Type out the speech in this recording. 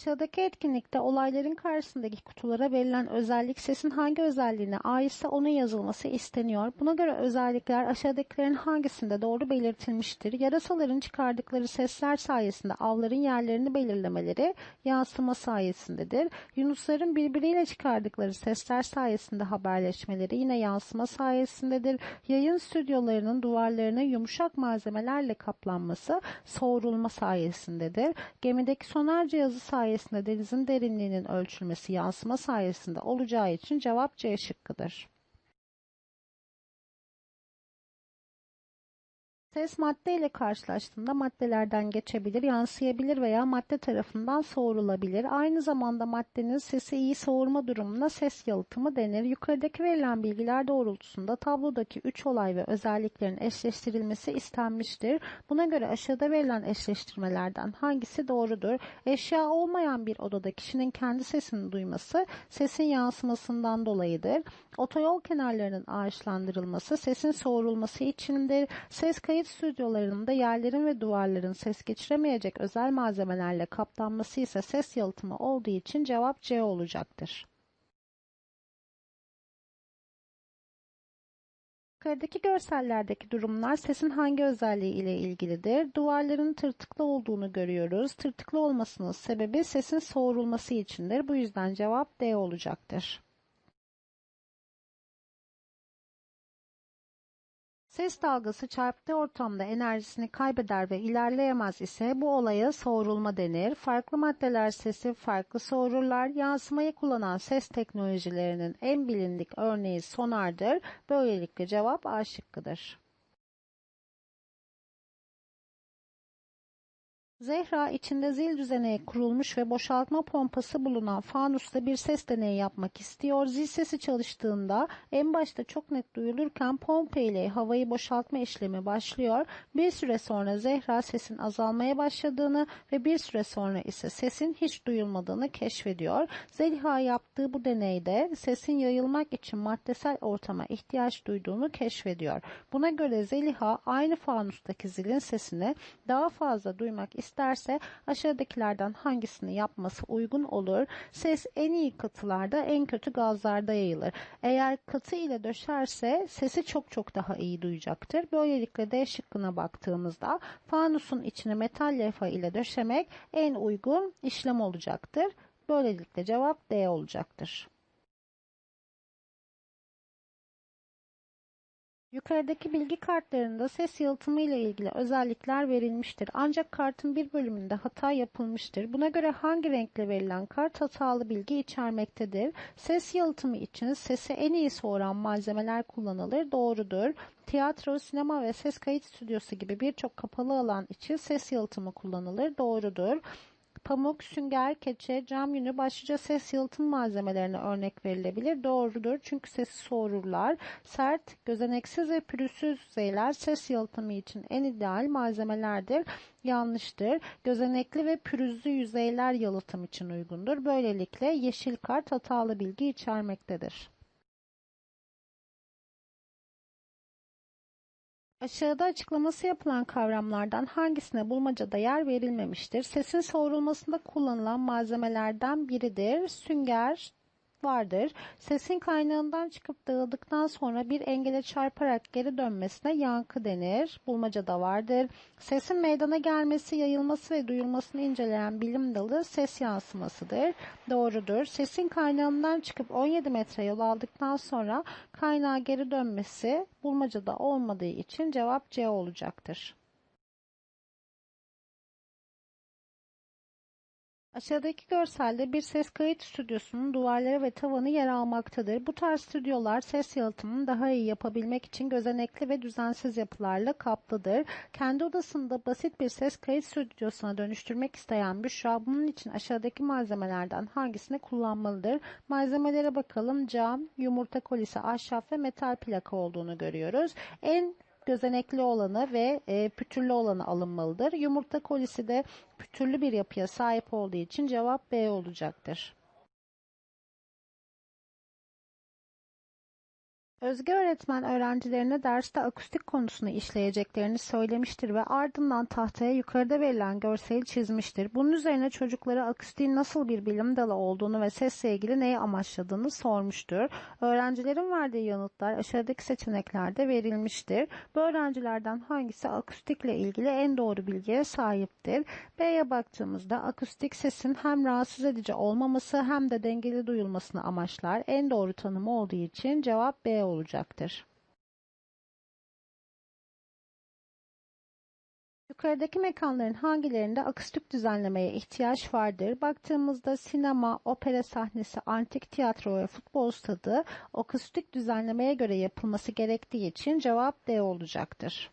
Aşağıdaki etkinlikte olayların karşısındaki kutulara verilen özellik sesin hangi özelliğine aitse onun yazılması isteniyor. Buna göre özellikler aşağıdakilerin hangisinde doğru belirtilmiştir? Yarasaların çıkardıkları sesler sayesinde avların yerlerini belirlemeleri yansıma sayesindedir. Yunusların birbiriyle çıkardıkları sesler sayesinde haberleşmeleri yine yansıma sayesindedir. Yayın stüdyolarının duvarlarına yumuşak malzemelerle kaplanması soğurulma sayesindedir. Gemideki sonar cihazı sayesinde denizin derinliğinin ölçülmesi yansıma sayesinde olacağı için cevap C şıkkıdır. Ses madde ile karşılaştığında maddelerden geçebilir, yansıyabilir veya madde tarafından soğurulabilir. Aynı zamanda maddenin sesi iyi soğurma durumuna ses yalıtımı denir. Yukarıdaki verilen bilgiler doğrultusunda tablodaki 3 olay ve özelliklerin eşleştirilmesi istenmiştir. Buna göre aşağıda verilen eşleştirmelerden hangisi doğrudur? Eşya olmayan bir odada kişinin kendi sesini duyması sesin yansımasından dolayıdır. Otoyol kenarlarının ağaçlandırılması sesin soğurulması içindir. Ses kayıt stüdyolarında yerlerin ve duvarların ses geçiremeyecek özel malzemelerle kaplanması ise ses yalıtımı olduğu için cevap C olacaktır. Yukarıdaki görsellerdeki durumlar sesin hangi özelliği ile ilgilidir? Duvarların tırtıklı olduğunu görüyoruz. Tırtıklı olmasının sebebi sesin soğurulması içindir. Bu yüzden cevap D olacaktır. Ses dalgası çarptığı ortamda enerjisini kaybeder ve ilerleyemez ise bu olaya soğurulma denir. Farklı maddeler sesi farklı soğururlar. Yansımayı kullanan ses teknolojilerinin en bilindik örneği sonardır. Böylelikle cevap A şıkkıdır. Zehra içinde zil düzeneği kurulmuş ve boşaltma pompası bulunan fanusta bir ses deneyi yapmak istiyor. Zil sesi çalıştığında en başta çok net duyulurken pompa ile havayı boşaltma işlemi başlıyor. Bir süre sonra Zehra sesin azalmaya başladığını ve bir süre sonra ise sesin hiç duyulmadığını keşfediyor. Zeliha yaptığı bu deneyde sesin yayılmak için maddesel ortama ihtiyaç duyduğunu keşfediyor. Buna göre Zeliha aynı fanustaki zilin sesini daha fazla duymak istiyor isterse aşağıdakilerden hangisini yapması uygun olur? Ses en iyi katılarda en kötü gazlarda yayılır. Eğer katı ile döşerse sesi çok çok daha iyi duyacaktır. Böylelikle D şıkkına baktığımızda fanusun içine metal levha ile döşemek en uygun işlem olacaktır. Böylelikle cevap D olacaktır. Yukarıdaki bilgi kartlarında ses yalıtımı ile ilgili özellikler verilmiştir. Ancak kartın bir bölümünde hata yapılmıştır. Buna göre hangi renkle verilen kart hatalı bilgi içermektedir? Ses yalıtımı için sesi en iyi soğuran malzemeler kullanılır. Doğrudur. Tiyatro, sinema ve ses kayıt stüdyosu gibi birçok kapalı alan için ses yalıtımı kullanılır. Doğrudur. Pamuk, sünger, keçe, cam yünü başlıca ses yalıtım malzemelerine örnek verilebilir. Doğrudur çünkü sesi soğururlar. Sert, gözeneksiz ve pürüzsüz yüzeyler ses yalıtımı için en ideal malzemelerdir. Yanlıştır. Gözenekli ve pürüzlü yüzeyler yalıtım için uygundur. Böylelikle yeşil kart hatalı bilgi içermektedir. Aşağıda açıklaması yapılan kavramlardan hangisine bulmacada yer verilmemiştir? Sesin soğurulmasında kullanılan malzemelerden biridir. Sünger, vardır. Sesin kaynağından çıkıp dağıldıktan sonra bir engele çarparak geri dönmesine yankı denir. Bulmaca da vardır. Sesin meydana gelmesi, yayılması ve duyulmasını inceleyen bilim dalı ses yansımasıdır. Doğrudur. Sesin kaynağından çıkıp 17 metre yol aldıktan sonra kaynağa geri dönmesi bulmacada olmadığı için cevap C olacaktır. Aşağıdaki görselde bir ses kayıt stüdyosunun duvarları ve tavanı yer almaktadır. Bu tarz stüdyolar ses yalıtımını daha iyi yapabilmek için gözenekli ve düzensiz yapılarla kaplıdır. Kendi odasında basit bir ses kayıt stüdyosuna dönüştürmek isteyen Büşra bunun için aşağıdaki malzemelerden hangisini kullanmalıdır? Malzemelere bakalım. Cam, yumurta kolisi, ahşap ve metal plaka olduğunu görüyoruz. En gözenekli olanı ve e, pütürlü olanı alınmalıdır. Yumurta kolisi de pütürlü bir yapıya sahip olduğu için cevap B olacaktır. Özge öğretmen öğrencilerine derste akustik konusunu işleyeceklerini söylemiştir ve ardından tahtaya yukarıda verilen görseli çizmiştir. Bunun üzerine çocuklara akustiğin nasıl bir bilim dalı olduğunu ve sesle ilgili neyi amaçladığını sormuştur. Öğrencilerin verdiği yanıtlar aşağıdaki seçeneklerde verilmiştir. Bu öğrencilerden hangisi akustikle ilgili en doğru bilgiye sahiptir? B'ye baktığımızda akustik sesin hem rahatsız edici olmaması hem de dengeli duyulmasını amaçlar. En doğru tanımı olduğu için cevap B olacaktır. Yukarıdaki mekanların hangilerinde akustik düzenlemeye ihtiyaç vardır? Baktığımızda sinema, opera sahnesi, antik tiyatro ve futbol stadı akustik düzenlemeye göre yapılması gerektiği için cevap D olacaktır.